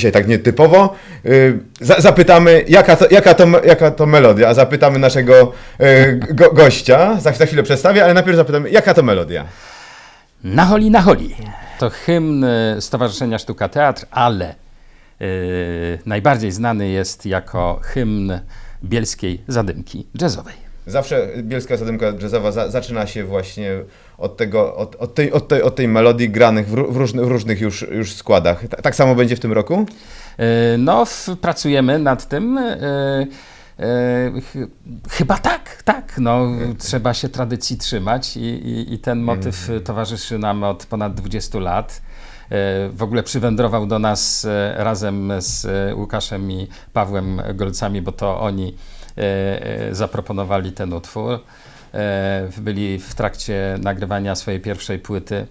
dzisiaj tak nietypowo. Y, za, zapytamy, jaka to, jaka, to, jaka to melodia, zapytamy naszego y, go, gościa, za, za chwilę przedstawię, ale najpierw zapytamy, jaka to melodia. Na holi, na holi. To hymn y, Stowarzyszenia Sztuka Teatr, ale y, najbardziej znany jest jako hymn bielskiej zadymki jazzowej. Zawsze Bielska Zadymka Jazzowa za, zaczyna się właśnie od, tego, od, od, tej, od, tej, od tej melodii granych w, ró- w, różnych, już, już składach. Ta, tak samo będzie w tym roku? Y, No, pracujemy nad tym. y, ch- Chyba tak, tak. No, trzeba się tradycji trzymać i, i, i ten motyw y, towarzyszy nam od ponad 20 lat. W ogóle przywędrował do nas razem z Łukaszem i Pawłem Golcami, bo to oni zaproponowali ten utwór. Y, Byli w trakcie nagrywania swojej pierwszej płyty.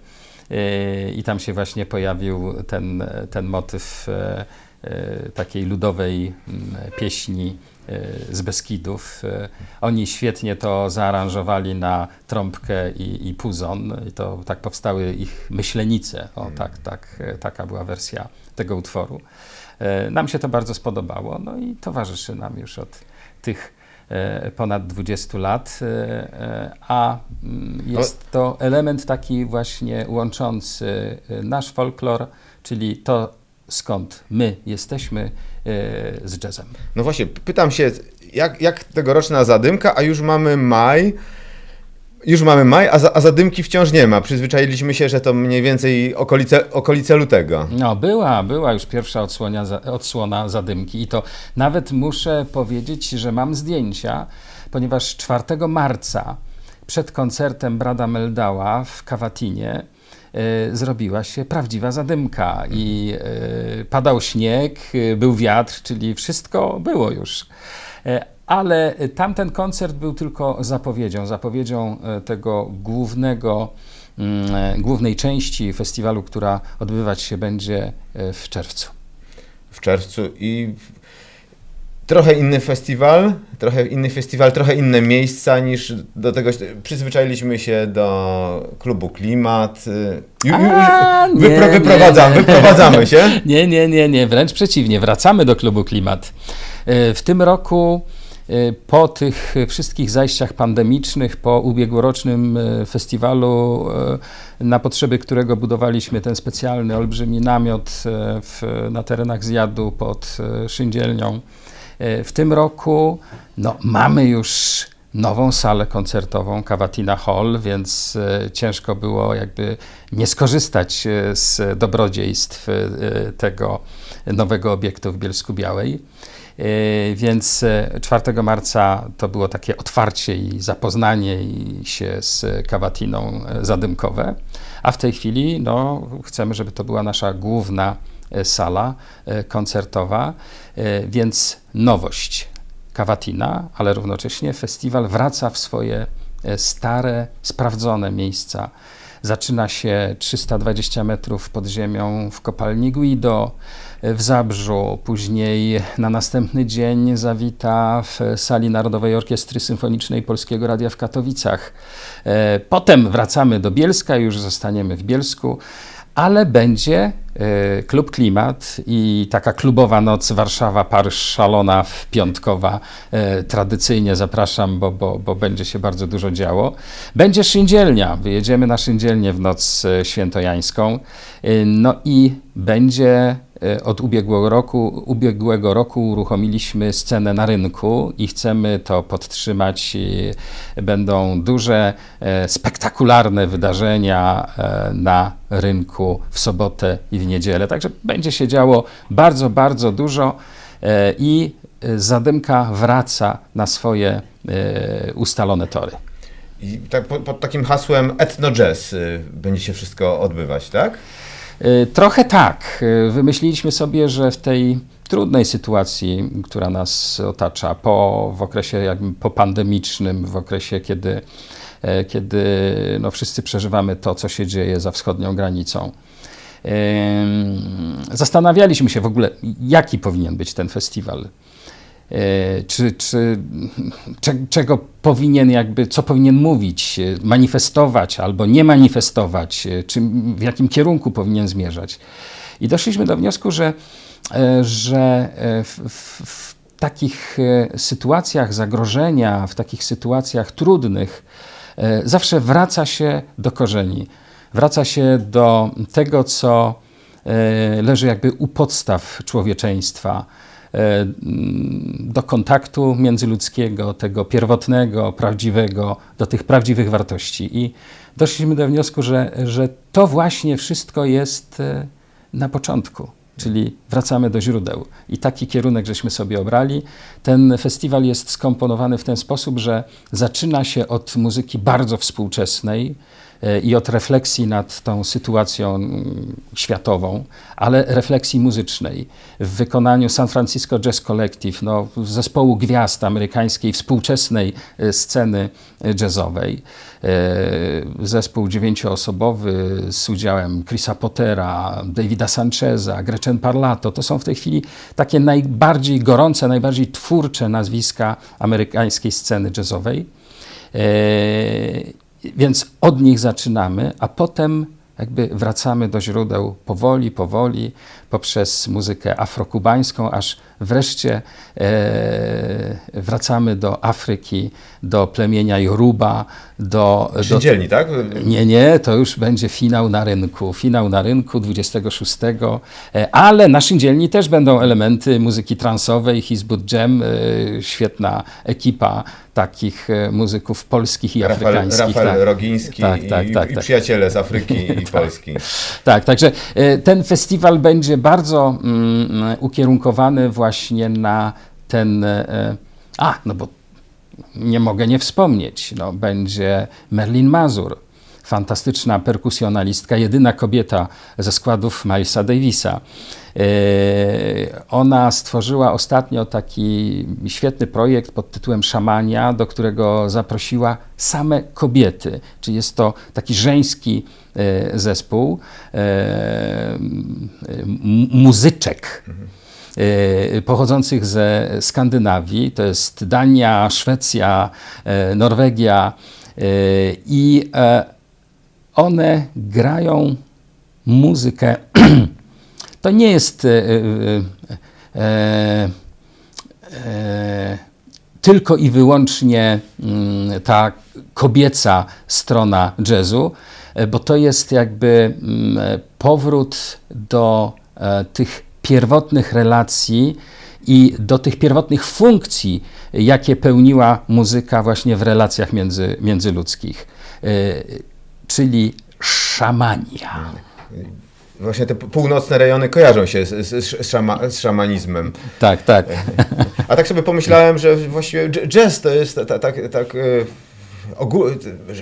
I tam się właśnie pojawił ten, ten motyw e, e, takiej ludowej mm, pieśni e, z Beskidów. E, Oni świetnie to zaaranżowali na trąbkę i, i puzon i to tak powstały ich myślenice. O, tak, tak, e, taka była wersja tego utworu. E, Nam się to bardzo spodobało, no i towarzyszy nam już od tych e, ponad 20 lat, e, e, a mm, jest to element taki właśnie łączący nasz folklor, czyli to skąd my jesteśmy z jazzem. No właśnie, pytam się, jak, jak tegoroczna Zadymka, a już mamy maj, już mamy maj, a, za, a Zadymki wciąż nie ma. Przyzwyczailiśmy się, że to mniej więcej okolice, okolice lutego. No, była, była już pierwsza odsłonia, za- odsłona zadymki i to nawet muszę powiedzieć, że mam zdjęcia, ponieważ 4 marca przed koncertem Brada Meldała w Kawatinie e, zrobiła się prawdziwa zadymka i e, padał śnieg, e, był wiatr, czyli wszystko było już. Ale tamten koncert był tylko zapowiedzią, zapowiedzią e, tego głównego mm, e, głównej części festiwalu, która odbywać się będzie e, w czerwcu. w czerwcu i trochę inny festiwal, trochę inny festiwal, trochę inne miejsca niż do tego. Przyzwyczailiśmy się do klubu Klimat. y, Ju, ju, A, nie, wypro, nie, wyprowadzamy, nie. wyprowadzamy się. Nie, nie, nie, nie, wręcz przeciwnie, wracamy do klubu Klimat. W tym roku, po tych wszystkich zajściach pandemicznych, po ubiegłorocznym e, festiwalu, e, na potrzeby którego budowaliśmy ten specjalny, olbrzymi namiot w, na terenach zjadu pod szyndzielnią, w tym roku no, mamy już nową salę koncertową Cavatina Hall, więc e, ciężko było jakby nie skorzystać e, z dobrodziejstw e, tego nowego obiektu w Bielsku Białej. Więc e, 4 marca to było takie otwarcie i zapoznanie się z Cavatiną zadymkowe, a w tej chwili no, chcemy, żeby to była nasza główna sala koncertowa, więc nowość. Kawatina, ale równocześnie festiwal wraca w swoje e, stare, sprawdzone miejsca. Zaczyna się 320 metrów pod ziemią w kopalni Guido e, w Zabrzu, później na następny dzień zawita w sali Narodowej Orkiestry Symfonicznej Polskiego Radia w Katowicach. E, Potem wracamy do Bielska, już zostaniemy w Bielsku, ale będzie e, klub Klimat i taka klubowa noc Warszawa, Paryż szalona, w piątkowa. E, Tradycyjnie zapraszam, bo, bo, bo będzie się bardzo dużo działo. Będzie szyndzielnia, wyjedziemy na szyndzielnię w noc e, świętojańską. No i będzie od ubiegłego roku, ubiegłego roku uruchomiliśmy scenę na rynku i chcemy to podtrzymać. Będą duże, e, spektakularne wydarzenia e, na rynku w sobotę i w niedzielę. Także będzie się działo bardzo, bardzo dużo e, i e, zadymka wraca na swoje e, ustalone tory. I tak pod, pod takim hasłem etno jazz y, będzie się wszystko odbywać, tak? Y, Trochę tak. Y, Wymyśliliśmy sobie, że w tej trudnej sytuacji, która nas otacza, po, w okresie jakby popandemicznym, w okresie, kiedy, e, kiedy no, wszyscy przeżywamy to, co się dzieje za wschodnią granicą. Zastanawialiśmy się w ogóle, jaki powinien być ten festiwal. E, Czy, czy, cze, czego powinien jakby, co powinien mówić, e, manifestować albo nie manifestować, e, czy w jakim kierunku powinien zmierzać. I doszliśmy do wniosku, że że w, w, takich sytuacjach zagrożenia, w takich sytuacjach trudnych, zawsze wraca się do korzeni. Wraca się do tego, co leży jakby u podstaw człowieczeństwa, do kontaktu międzyludzkiego, tego pierwotnego, prawdziwego, do tych prawdziwych wartości. I doszliśmy do wniosku, że, że to właśnie wszystko jest e, na początku. Czyli wracamy do źródeł. I taki kierunek żeśmy sobie obrali. Ten festiwal jest skomponowany w ten sposób, że zaczyna się od muzyki bardzo współczesnej e, i od refleksji nad tą sytuacją mm, światową, ale refleksji muzycznej w wykonaniu San Francisco Jazz Collective, no, zespołu gwiazd amerykańskiej współczesnej e, sceny e, jazzowej. E, Zespół dziewięcioosobowy z udziałem Chrisa Pottera, Davida Sancheza, Gretchen Parlato. To są w tej chwili takie najbardziej gorące, najbardziej twórcze nazwiska amerykańskiej sceny jazzowej. Więc od nich zaczynamy, a potem jakby wracamy do źródeł powoli, powoli, poprzez muzykę afrokubańską, aż wreszcie e, wracamy do Afryki, do plemienia Yoruba, do... Niedzielni, tak? nie, nie, to już będzie finał na rynku. Finał na rynku 26, e, ale naszym dzielni też będą elementy muzyki transowej, Hizbut Jam, e, świetna ekipa takich muzyków polskich i Rafael, afrykańskich. Rafael tak. Rogiński Tak, i, tak, tak, i tak. przyjaciele z Afryki i Polski. Tak, także ten festiwal będzie bardzo mm, ukierunkowany właśnie na ten. e, A, no bo nie mogę nie wspomnieć. No, będzie Merlin Mazur, fantastyczna perkusjonalistka, jedyna kobieta ze składów Milesa Davisa. E, Ona stworzyła ostatnio taki świetny projekt pod tytułem Szamania, do którego zaprosiła same kobiety. Czyli jest to taki żeński zespół e, muzyczek e, pochodzących ze Skandynawii. To jest Dania, Szwecja, e, Norwegia e, i e, one grają muzykę. To nie jest e, e, e, e, tylko i wyłącznie mm, ta kobieca strona jazzu, e, bo to jest jakby mm, e, powrót do e, tych pierwotnych relacji i do tych pierwotnych funkcji, jakie pełniła muzyka właśnie w relacjach między, międzyludzkich, e, czyli szamania. Właśnie te północne rejony kojarzą się z, z, szama, z szamanizmem. Tak, tak. A tak sobie pomyślałem, że właściwie jazz to jest tak, tak, e, ogół,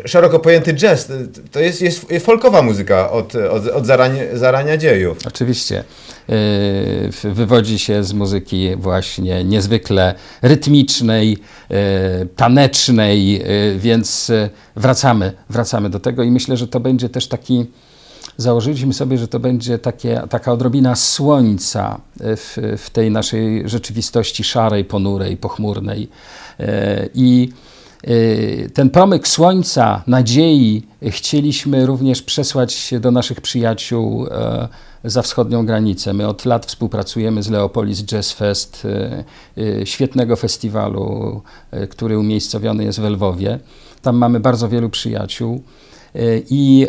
szeroko pojęty jazz. To jest, jest folkowa muzyka od, od, od zarania, zarania dziejów. Oczywiście. W- Wywodzi się z muzyki właśnie niezwykle rytmicznej, yy, tanecznej, yy, więc wracamy, wracamy do tego i myślę, że to będzie też taki, założyliśmy sobie, że to będzie takie, taka odrobina słońca w, w tej naszej rzeczywistości szarej, ponurej, pochmurnej. I ten promyk słońca, nadziei chcieliśmy również przesłać do naszych przyjaciół e, za wschodnią granicę. My od lat współpracujemy z Leopolis Jazz Fest, e, e, świetnego festiwalu, który umiejscowiony jest w Lwowie. Tam mamy bardzo wielu przyjaciół. E, I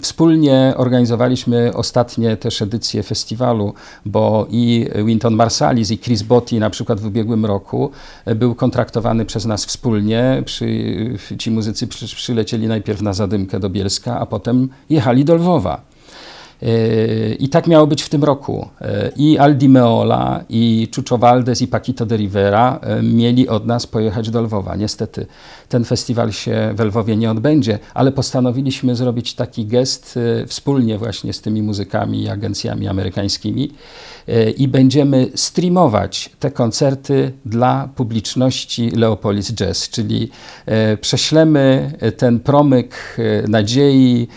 wspólnie organizowaliśmy ostatnie też edycje festiwalu, bo i Winton Marsalis i Chris Botti na przykład w ubiegłym roku e, był kontraktowany przez nas wspólnie. Przy, ci muzycy przy, przylecieli najpierw na zadymkę do Bielska, a potem jechali do Lwowa. E, I tak miało być w tym roku. I Aldi Meola, i Chucho Valdez, i Paquito de Rivera mieli od nas pojechać do Lwowa. Niestety ten festiwal się w Lwowie nie odbędzie, ale postanowiliśmy zrobić taki gest e, wspólnie właśnie z tymi muzykami i agencjami amerykańskimi e, i będziemy streamować te koncerty dla publiczności Leopolis Jazz, czyli e, prześlemy ten promyk nadziei,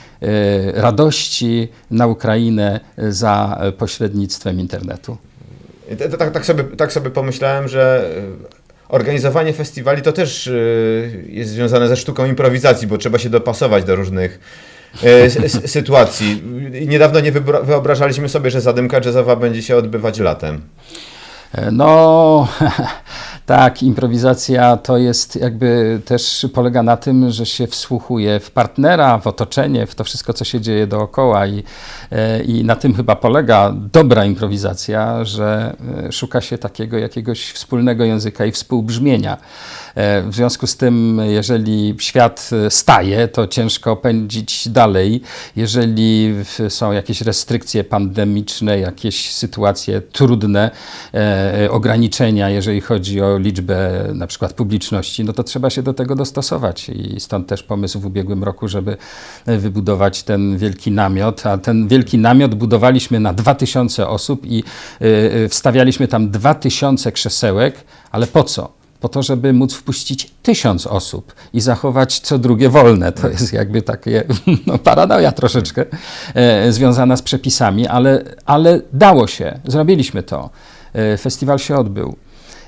radości na Ukrainę za pośrednictwem internetu. Tak, tak, sobie, tak sobie pomyślałem, że organizowanie festiwali to też e, jest związane ze sztuką improwizacji, bo trzeba się dopasować do różnych s- sytuacji. Niedawno nie wyobrażaliśmy sobie, że zadymka jazzowa będzie się odbywać latem. E, No, tak, improwizacja to jest jakby też polega na tym, że się wsłuchuje w partnera, w otoczenie, w to wszystko, co się dzieje dookoła i, e, i na tym chyba polega dobra improwizacja, że e, szuka się takiego jakiegoś wspólnego języka i współbrzmienia. E, W związku z tym, jeżeli świat e, staje, to ciężko pędzić dalej. Jeżeli są jakieś restrykcje pandemiczne, jakieś sytuacje trudne, e, ograniczenia, jeżeli chodzi o liczbę na przykład publiczności, no to trzeba się do tego dostosować. I stąd też pomysł w ubiegłym roku, żeby wybudować ten wielki namiot. A ten wielki namiot budowaliśmy na 2000 osób i wstawialiśmy tam 2000 krzesełek, ale po co? Po to, żeby móc wpuścić tysiąc osób i zachować co drugie wolne. To jest jakby takie no, paranoja troszeczkę e, związana z przepisami, ale, ale dało się, zrobiliśmy to. E, festiwal się odbył.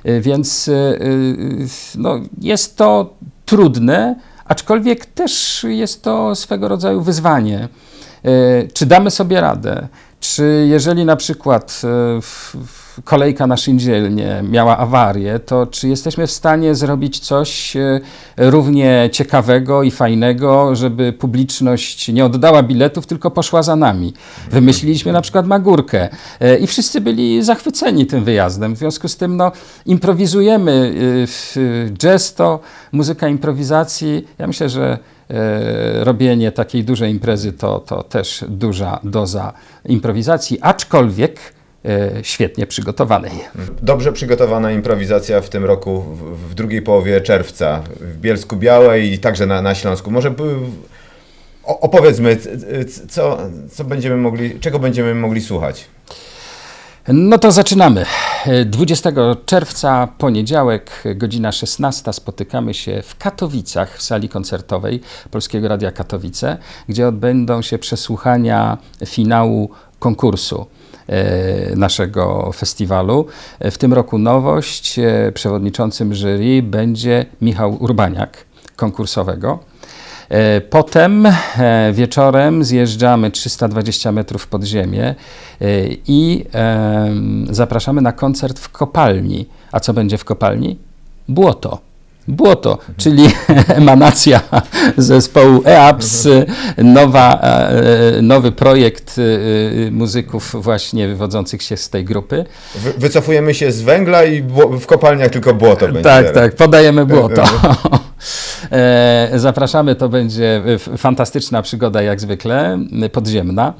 E, więc e, e, no, jest to trudne, aczkolwiek też jest to swego rodzaju wyzwanie. E, Czy damy sobie radę? Czy jeżeli na przykład w- w- kolejka na szyndzielnie miała awarię, to czy jesteśmy w stanie zrobić coś e, równie ciekawego i fajnego, żeby publiczność nie oddała biletów, tylko poszła za nami? Wymyśliliśmy na przykład Magórkę e, i wszyscy byli zachwyceni tym wyjazdem. W związku z tym no, improwizujemy. e, Jazz to muzyka improwizacji. Ja myślę, że robienie takiej dużej imprezy to, to też duża doza improwizacji, aczkolwiek świetnie przygotowanej. Dobrze przygotowana improwizacja w tym roku, w, w drugiej połowie czerwca, w Bielsku Białej i także na, na Śląsku. Może opowiedzmy, co, co będziemy mogli, czego będziemy mogli słuchać. No to zaczynamy. E, 20 czerwca, poniedziałek, godzina 16, spotykamy się w Katowicach, w sali koncertowej Polskiego Radia Katowice, gdzie odbędą się przesłuchania finału konkursu e, naszego festiwalu. E, W tym roku nowość. e, Przewodniczącym jury będzie Michał Urbaniak, konkursowego. E, Potem e, wieczorem zjeżdżamy 320 metrów pod ziemię e, i zapraszamy na koncert w kopalni. A co będzie w kopalni? Błoto. Błoto, czyli emanacja zespołu EAPS, nowa, e, nowy projekt e, muzyków właśnie wywodzących się z tej grupy. Wy, wycofujemy się z węgla i w kopalniach tylko błoto będzie. Tak, teraz. tak, podajemy błoto. E, Zapraszamy, to będzie fantastyczna przygoda jak zwykle, podziemna.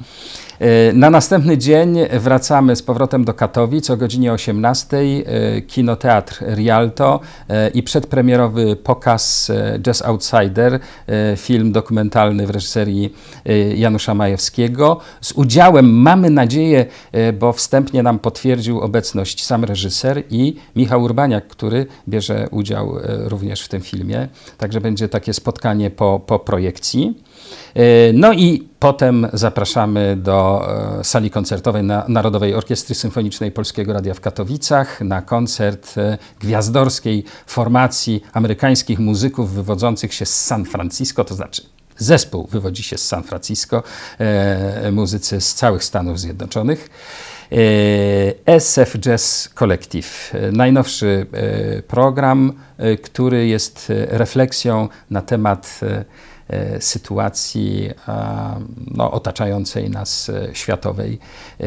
E, Na następny dzień wracamy z powrotem do Katowic o godzinie 18. e, Kinoteatr Rialto e, i przedpremierowy pokaz Jazz Outsider, film dokumentalny w reżyserii Janusza Majewskiego. Z udziałem, mamy nadzieję, bo wstępnie nam potwierdził obecność sam reżyser i Michał Urbaniak, który bierze udział również w tym filmie. Także będzie takie spotkanie po, po projekcji. No i potem zapraszamy do e, sali koncertowej na Narodowej Orkiestry Symfonicznej Polskiego Radia w Katowicach na koncert e, gwiazdorskiej formacji amerykańskich muzyków wywodzących się z San Francisco, to znaczy zespół wywodzi się z San Francisco, e, muzycy z całych Stanów Zjednoczonych. SF Jazz Collective, najnowszy program, który jest refleksją na temat sytuacji a, no, otaczającej nas e, światowej. E,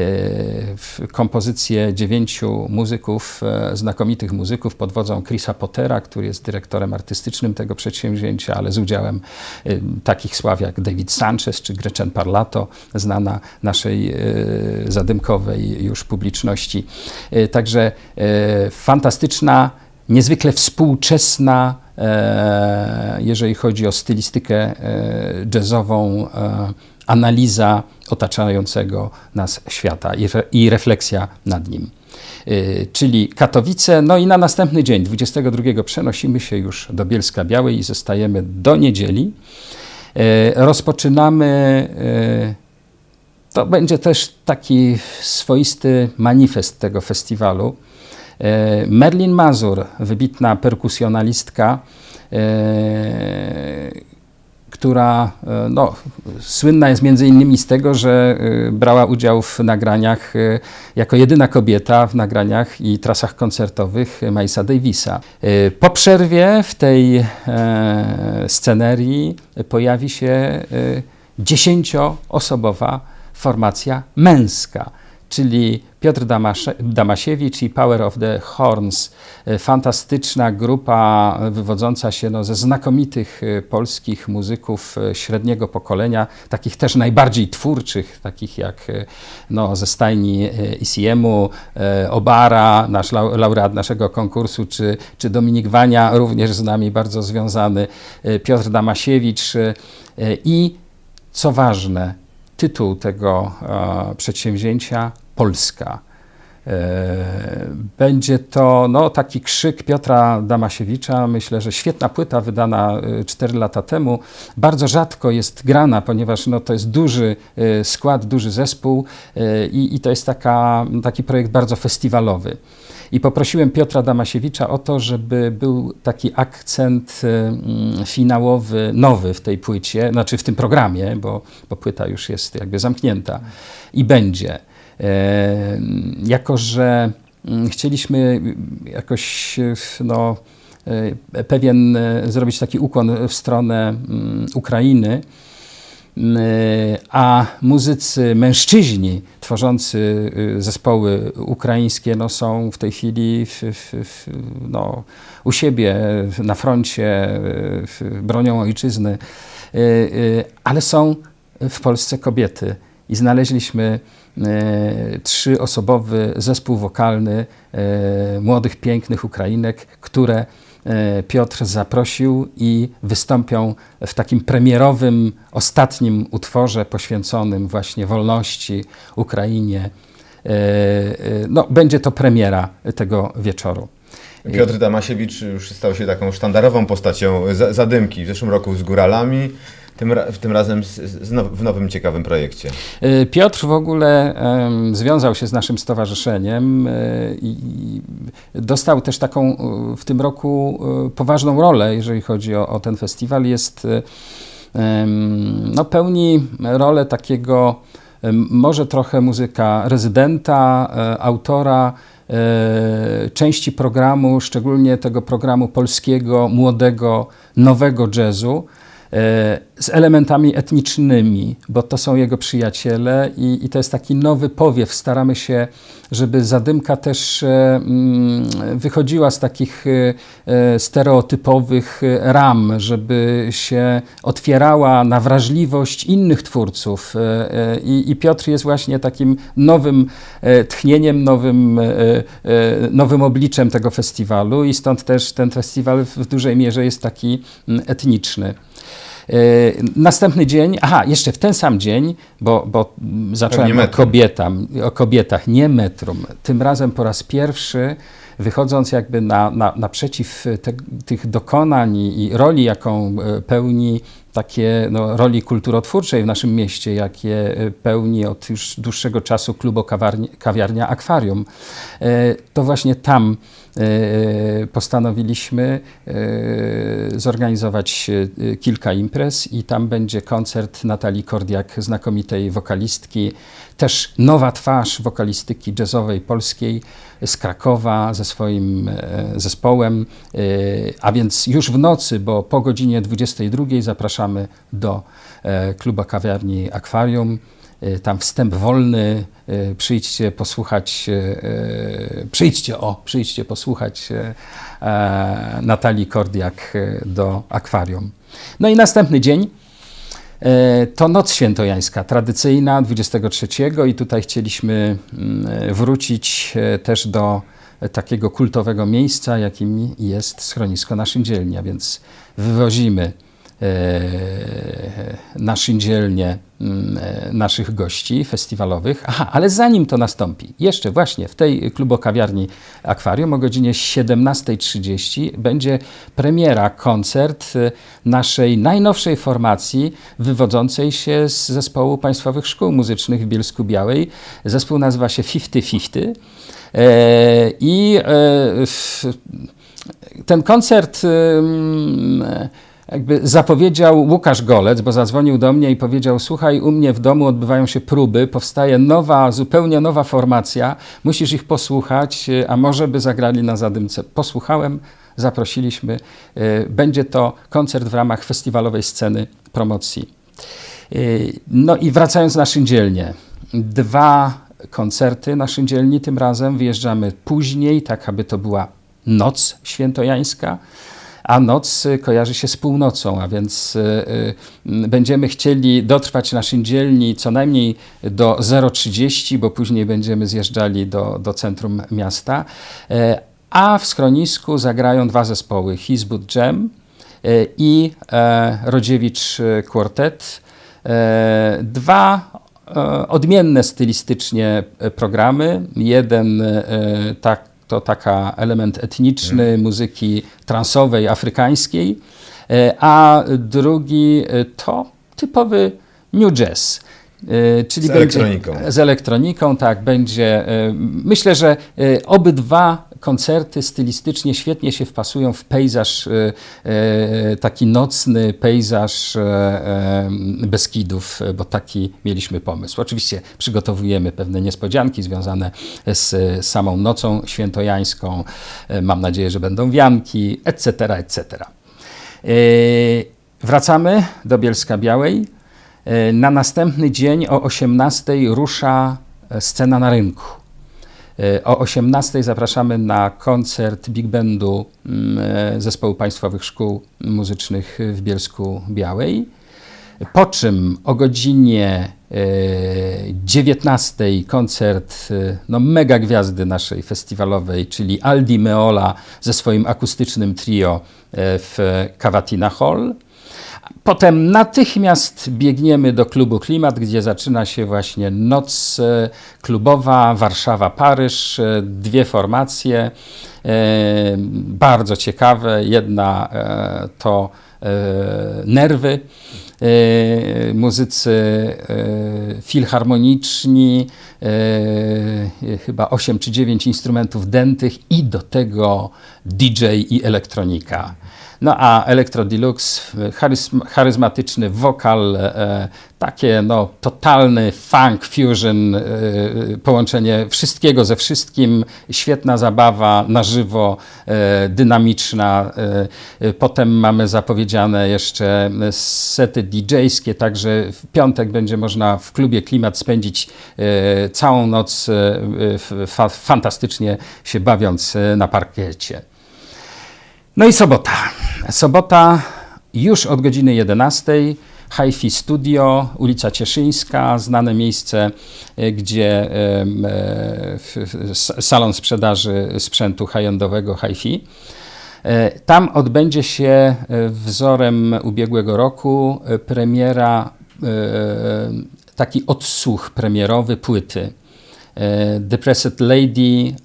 W kompozycję dziewięciu muzyków, e, znakomitych muzyków pod wodzą Chrisa Pottera, który jest dyrektorem artystycznym tego przedsięwzięcia, ale z udziałem e, takich sław jak David Sanchez czy Gretchen Parlato, znana naszej e, zadymkowej już publiczności. E, Także e, fantastyczna, niezwykle współczesna, e, jeżeli chodzi o stylistykę e, jazzową, e, analiza otaczającego nas świata i, re, i refleksja nad nim. E, Czyli Katowice, no i na następny dzień, 22, przenosimy się już do Bielska Białej i zostajemy do niedzieli. E, Rozpoczynamy e, to będzie też taki swoisty manifest tego festiwalu. E, Merlin Mazur, wybitna perkusjonalistka, e, która e, no, słynna jest między innymi z tego, że brała udział w nagraniach jako jedyna kobieta w nagraniach i trasach koncertowych Milesa Davisa. Po przerwie w tej scenerii pojawi się dziesięcioosobowa formacja męska, czyli Piotr Damasiewicz i Power of the Horns. E, Fantastyczna grupa wywodząca się no, ze znakomitych e, polskich muzyków e, średniego pokolenia, takich też najbardziej twórczych, takich jak no, ze stajni ECM-u, e, Obara, nasz lau- laureat naszego konkursu, czy, czy Dominik Wania, również z nami bardzo związany, Piotr Damasiewicz i co ważne, tytuł tego e, przedsięwzięcia Polska. E, Będzie to no, taki krzyk Piotra Damasiewicza. Myślę, że świetna płyta wydana 4 lata temu. Bardzo rzadko jest grana, ponieważ no, to jest duży e, skład, duży zespół e, i, i to jest taka, taki projekt bardzo festiwalowy. I poprosiłem Piotra Damasiewicza o to, żeby był taki akcent e, mm, finałowy, nowy w tej płycie, znaczy w tym programie, bo, bo płyta już jest jakby zamknięta i będzie. E, jako, że mm, chcieliśmy jakoś no, e, pewien e, zrobić taki ukłon w stronę mm, Ukrainy, a muzycy mężczyźni tworzący y, zespoły ukraińskie no, są w tej chwili w, w, w, no, u siebie na froncie, y, bronią ojczyzny, Y, ale są w Polsce kobiety i znaleźliśmy trzyosobowy zespół wokalny młodych, pięknych Ukrainek, które Piotr zaprosił i wystąpią w takim premierowym, ostatnim utworze poświęconym właśnie wolności Ukrainie. E, e, No, będzie to premiera tego wieczoru. Piotr Damasiewicz już stał się taką sztandarową postacią za- zadymki. W zeszłym roku z Góralami, tym, tym razem z, z now, w nowym ciekawym projekcie. E, Piotr w ogóle em, związał się z naszym stowarzyszeniem e, i dostał też taką e, w tym roku poważną rolę, jeżeli chodzi o, o ten festiwal. Jest, em, no, pełni rolę takiego może trochę muzyka rezydenta, autora części programu, szczególnie tego programu polskiego, młodego, nowego jazzu z elementami etnicznymi, bo to są jego przyjaciele i, i to jest taki nowy powiew. Staramy się, żeby zadymka też e, mm, wychodziła z takich e, e, stereotypowych ram, żeby się otwierała na wrażliwość innych twórców. I, i Piotr jest właśnie takim nowym tchnieniem, nowym, nowym obliczem tego festiwalu i stąd też ten festiwal w w dużej mierze jest taki mm, etniczny. E, Następny dzień, aha, jeszcze w ten sam dzień, bo, bo zacząłem o, kobietam, o kobietach, nie metrum. Tym razem po raz pierwszy, wychodząc jakby na, na, naprzeciw te, tych dokonań i, i roli, jaką e, pełni takie no, roli kulturotwórczej w naszym mieście, jakie e, pełni od już dłuższego czasu klubo kawarni, kawiarnia Akwarium, e, to właśnie tam e, postanowiliśmy zorganizować kilka imprez i tam będzie koncert Natalii Kordiak, znakomitej wokalistki, też nowa twarz wokalistyki jazzowej polskiej z Krakowa ze swoim zespołem, a więc już w nocy, bo po godzinie 22 zapraszamy do e, kluba kawiarni Akwarium. E, Tam wstęp wolny, e, przyjdźcie posłuchać, przyjdźcie, o, przyjdźcie posłuchać Natalii Kordiak do akwarium. No i następny dzień to Noc Świętojańska, tradycyjna 23 i tutaj chcieliśmy mm, wrócić też do takiego kultowego miejsca, jakim jest schronisko na Szyndzielni, a więc wywozimy na szyndzielnię mm, e, naszych gości festiwalowych. Aha, ale zanim to nastąpi, jeszcze właśnie w tej klubokawiarni Akwarium o godzinie 17.30 będzie premiera, koncert e, naszej najnowszej formacji wywodzącej się z zespołu Państwowych Szkół Muzycznych w Bielsku Białej. Zespół nazywa się 50-50 e, i e, ten koncert jakby zapowiedział Łukasz Golec, bo zadzwonił do mnie i powiedział: Słuchaj, u mnie w domu odbywają się próby, powstaje nowa, zupełnie nowa formacja, musisz ich posłuchać, a może by zagrali na zadymce. Posłuchałem, zaprosiliśmy. Y, Będzie to koncert w ramach festiwalowej sceny promocji. Y, No i wracając na szyndzielnię. Dwa koncerty na szyndzielni tym razem. Wyjeżdżamy później, tak aby to była noc świętojańska, a noc y, kojarzy się z północą, a więc y, y, będziemy chcieli dotrwać na szyndzielni co najmniej do 0.30, bo później będziemy zjeżdżali do, do centrum miasta. E, A w schronisku zagrają dwa zespoły, Hizbut Jam e, i e, Rodziewicz Quartet. Dwa odmienne stylistycznie programy. Jeden tak, to taka element etniczny muzyki transowej, afrykańskiej, e, a drugi e, to typowy new jazz. E, Czyli Z będzie- elektroniką. z elektroniką, tak, będzie. Myślę, że obydwa koncerty stylistycznie świetnie się wpasują w pejzaż, e, e, taki nocny pejzaż e, Beskidów, bo taki mieliśmy pomysł. Oczywiście przygotowujemy pewne niespodzianki związane z samą nocą świętojańską. Mam nadzieję, że będą wianki, etc., etc. Wracamy do Bielska Białej. Na następny dzień o 18 rusza scena na rynku. E, O 18 zapraszamy na koncert Big Bandu mm, e, Zespołu Państwowych Szkół Muzycznych w Bielsku Białej. Po czym o godzinie e, 19 koncert e, no, mega gwiazdy naszej festiwalowej, czyli Aldi Meola ze swoim akustycznym trio e, w Cavatina Hall. Potem natychmiast biegniemy do klubu Klimat, gdzie zaczyna się właśnie noc e, klubowa Warszawa-Paryż. e, Dwie formacje, e, bardzo ciekawe. Jedna to Nerwy, muzycy filharmoniczni, chyba 8 czy 9 instrumentów dętych i do tego DJ i elektronika. No a Electro Deluxe, charysm, charyzmatyczny wokal, e, takie no totalny funk, fusion, e, połączenie wszystkiego ze wszystkim, świetna zabawa na żywo, e, dynamiczna. E, potem mamy zapowiedziane jeszcze sety DJ-skie, także w piątek będzie można w klubie Klimat spędzić e, całą noc e, fantastycznie się bawiąc e, na parkiecie. No i sobota. Sobota już od godziny 11. Hi-Fi Studio, ulica Cieszyńska, znane miejsce, e, gdzie e, salon sprzedaży sprzętu high-endowego Hi-Fi. E, Tam odbędzie się wzorem ubiegłego roku premiera, taki odsłuch premierowy płyty. Depressed Lady,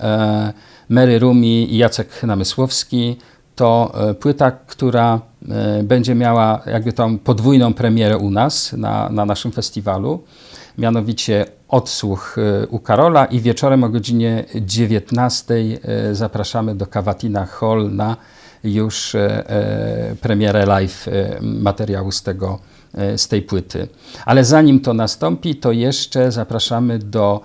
Mary Rumi i Jacek Namysłowski to e, płyta, która e, będzie miała jakby tą podwójną premierę u nas na, na naszym festiwalu. Mianowicie odsłuch e, u Karola i wieczorem o godzinie 19 e, zapraszamy do Cavatina Hall na już premierę live materiału z, tego, z tej płyty. Ale zanim to nastąpi, to jeszcze zapraszamy do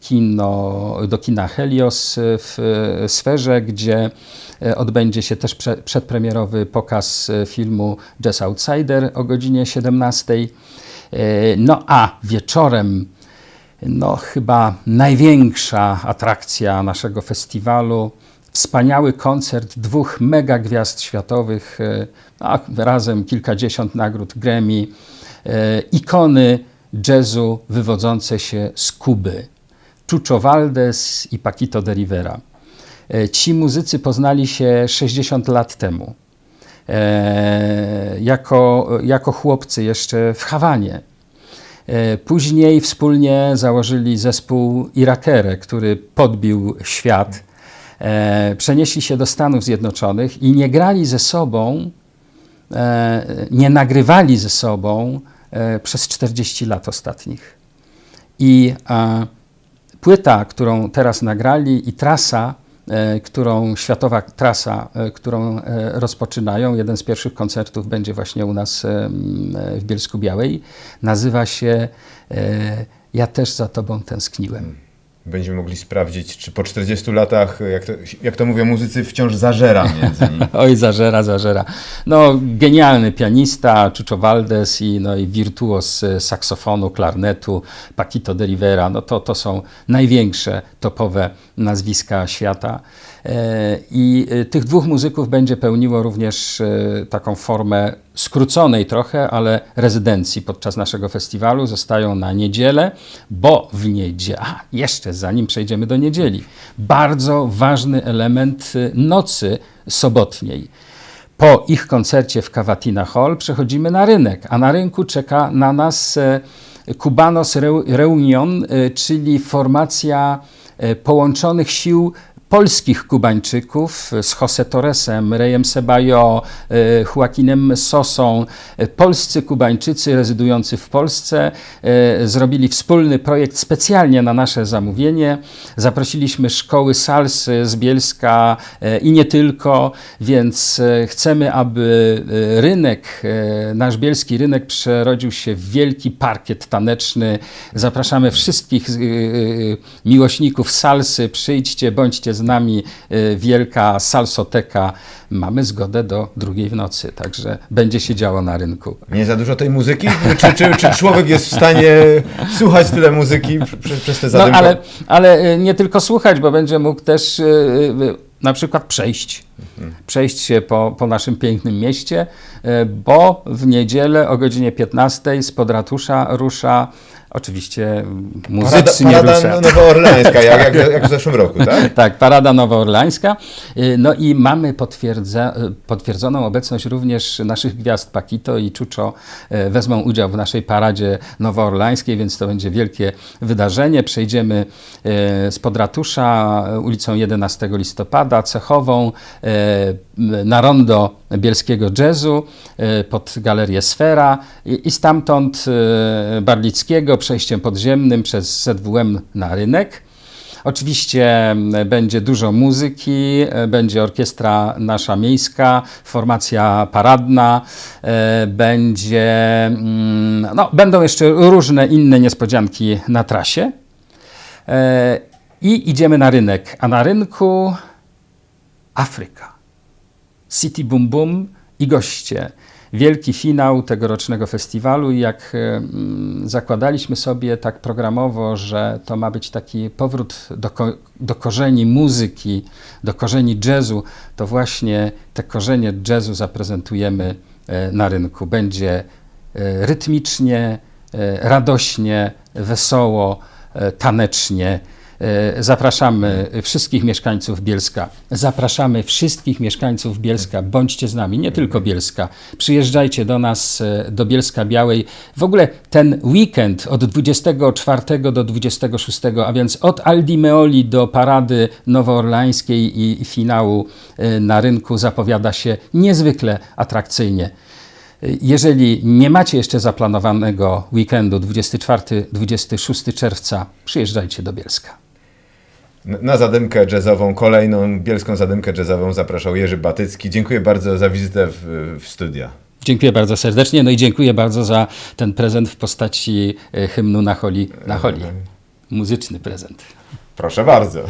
kino, do kina Helios w sferze, gdzie odbędzie się też prze, przedpremierowy pokaz e, filmu Jazz Outsider o godzinie 17. E, No a wieczorem no chyba największa atrakcja naszego festiwalu. Wspaniały koncert dwóch mega gwiazd światowych, e, a razem kilkadziesiąt nagród Grammy, e, ikony jazzu wywodzące się z Kuby. Chucho Valdez i Paquito de Rivera. E, Ci muzycy poznali się 60 lat temu. E, jako, jako chłopcy jeszcze w Hawanie. E, Później wspólnie założyli zespół Irakere, który podbił świat. Przenieśli się do Stanów Zjednoczonych i nie grali ze sobą, nie nagrywali ze sobą przez 40 lat ostatnich. I płyta, którą teraz nagrali i trasa którą światowa trasa, e, którą e, rozpoczynają. Jeden z pierwszych koncertów będzie właśnie u nas e, e, w Bielsku Białej. Nazywa się e, Ja też za tobą tęskniłem. Będziemy mogli sprawdzić, czy po 40 latach, jak to, jak to mówią muzycy, wciąż zażera między nimi. Oj, zażera, zażera. No, genialny pianista, Chucho Valdez i, no, i wirtuos e, saksofonu, klarnetu, Paquito de Rivera. No to, to są największe topowe nazwiska świata. E, I e, tych dwóch muzyków będzie pełniło również e, taką formę skróconej trochę, ale rezydencji podczas naszego festiwalu. Zostają na niedzielę, bo w niedzielę, a jeszcze zanim przejdziemy do niedzieli, bardzo ważny element e, nocy sobotniej. Po ich koncercie w Cavatina Hall przechodzimy na rynek, a na rynku czeka na nas e, Cubanos Reu- Reunion, e, czyli formacja e, połączonych sił polskich Kubańczyków z José Torresem, Rejem Sebayo, e, Joaquinem Sosą. E, Polscy Kubańczycy rezydujący w Polsce e, zrobili wspólny projekt specjalnie na nasze zamówienie. Zaprosiliśmy szkoły salsy z Bielska e, i nie tylko, więc e, chcemy, aby e, rynek, e, nasz bielski rynek przerodził się w wielki parkiet taneczny. Zapraszamy wszystkich e, e, miłośników salsy, przyjdźcie, bądźcie z nami, e, wielka salsoteka. Mamy zgodę do drugiej w nocy, także będzie się działo na rynku. Nie za dużo tej muzyki? Czy, czy, czy człowiek jest w stanie słuchać tyle muzyki przez, przez te No, zadymki? ale, ale e, nie tylko słuchać, bo będzie mógł też e, na przykład przejść. Przejść się po, po naszym pięknym mieście, bo w niedzielę o godzinie 15 spod ratusza rusza, oczywiście muzycznie Parada, rusza. parada nowoorleańska, jak, jak, jak w zeszłym roku, tak? Tak, Parada Nowoorlańska. Y, No i mamy potwierdza, y, potwierdzoną obecność również naszych gwiazd Pakito i Czuczo y, wezmą udział w naszej Paradzie Nowoorlańskiej, więc to będzie wielkie wydarzenie. Przejdziemy spod ratusza ulicą 11 listopada, Cechową, na rondo bielskiego jazzu pod galerię Sfera i, i stamtąd y, Przejściem podziemnym przez ZWM na rynek. Oczywiście m, będzie dużo muzyki, e, będzie orkiestra nasza miejska, formacja paradna, e, będzie, mm, no, będą jeszcze różne inne niespodzianki na trasie. E, I idziemy na rynek, a na rynku Afryka. City Boom Boom i goście. Wielki finał tegorocznego festiwalu i jak e, mm, zakładaliśmy sobie tak programowo, że to ma być taki powrót do, ko- do korzeni muzyki, do korzeni jazzu, to właśnie te korzenie jazzu zaprezentujemy e, na rynku. Będzie e, rytmicznie, radośnie, wesoło, tanecznie. E, Zapraszamy wszystkich mieszkańców Bielska. Zapraszamy wszystkich mieszkańców Bielska. Bądźcie z nami, nie tylko Bielska. Przyjeżdżajcie do nas, e, do Bielska Białej. W ogóle ten weekend od 24 do 26, a więc od Aldi Meoli do Parady Nowoorlańskiej i finału e, na rynku zapowiada się niezwykle atrakcyjnie. Jeżeli nie macie jeszcze zaplanowanego weekendu 24-26 czerwca, przyjeżdżajcie do Bielska. Na- zadymkę jazzową, kolejną bielską zadymkę jazzową zapraszał Jerzy Batycki. Dziękuję bardzo za wizytę w, w studia. Dziękuję bardzo serdecznie, no i dziękuję bardzo za ten prezent w postaci e, hymnu na Holi. Na Holi. Muzyczny prezent. Proszę bardzo.